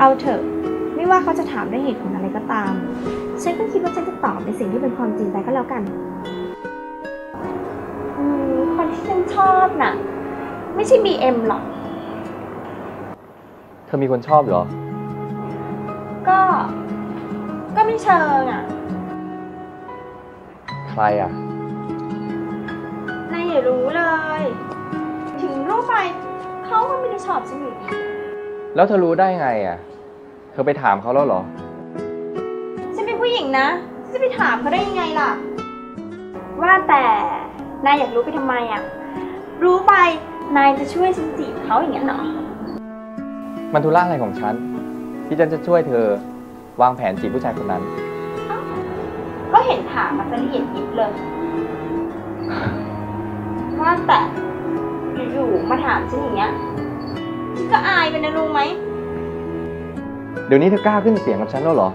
เอาเถอะ ไม่ว่าเขาจะถามด้วยเหตุผลอะไรก็ตาม ฉันก็คิดว่าฉันจะตอบในสิ่งที่เป็นความจริงไปก็แล้วกัน อืม คนที่ฉันชอบน่ะ ไม่ใช่ BM หรอก เธอมีคนชอบเหรอ ก็ ก็ไม่เชิงอะ ใครอะ นายอย่ารู้เลย ถึงรู้ไป เขาก็ไม่ได้ชอบฉันอยู่ดี แล้วเธอรู้ได้ไงอะ เธอไปถามเขาแล้วเหรอ ฉันเป็นผู้หญิงนะจะไปถามเขาได้ยังไงล่ะ ว่าแต่นายอยากรู้ไปทำไมอะ รู้ไปนายจะช่วยฉันจีบเขาอย่างนั้นเหรอ มันธุระอะไรของฉัน ที่ฉันจะช่วยเธอวางแผนจีบผู้ชายคนนั้น ก็เห็นถามมาซะละเอียดยิบเลย ว่าแต่อยู่ๆมาถามฉันอย่างเงี้ย ฉันก็อายไปนะรู้ไหม เดี๋ยวนี้เธอกล้าขึ้นเสียงกับฉันแล้วเหรอ